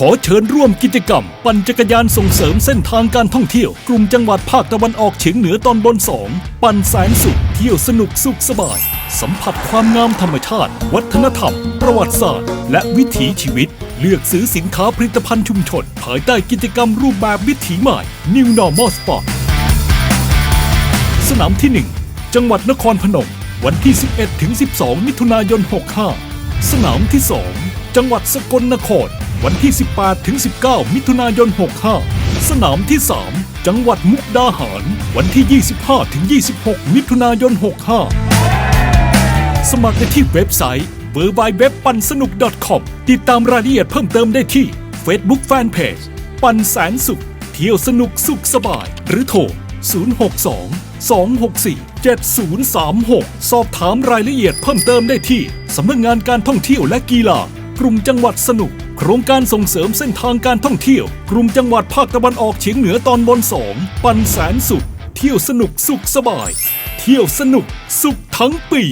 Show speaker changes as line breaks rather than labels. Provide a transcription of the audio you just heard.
ขอเชิญร่วมกิจกรรม ปั่นจักรยานส่งเสริมเส้นทางการท่องเที่ยว กลุ่มจังหวัดภาคตะวันออกเฉียงเหนือตอนบน 2 ปั่นแสนสุข เที่ยวสนุกสุขสบาย สัมผัสความงามธรรมชาติ วัฒนธรรม ประวัติศาสตร์ และวิถีชีวิต เลือกซื้อสินค้าผลิตภัณฑ์ชุมชน ภายใต้กิจกรรมรูปแบบวิถีใหม่ New Normal Sport สนามที่ 1 จังหวัดนครพนม วันที่ 11ถึง12 มิถุนายน 65 สนามที่ 2 จังหวัดสกลนคร วันที่ 18 ถึง 19 มิถุนายน 65 สนามที่ 3 จังหวัดมุกดาหาร วันที่ 25 ถึง 26 มิถุนายน 65 สมัครได้ที่เว็บไซต์ w w w p a n s a n u k .com ติดตามรายละเอียดเพิ่มเติมได้ที่ Facebook Fanpage ปันแสนสุข เที่ยวสนุกสุขสบาย หรือโทร 062 264 7036 สอบถามรายละเอียดเพิ่มเติมได้ที่สำนักงงานการท่องเที่ยวและกีฬา กลุ่มจังหวัดสนุก โครงการส่งเสริมเส้นทางการท่องเที่ยว กลุ่มจังหวัดภาคตะวันออกเฉียงเหนือตอนบน2ปันแสนสุข เที่ยวสนุกสุขสบาย เที่ยวสนุกสุขทั้งปี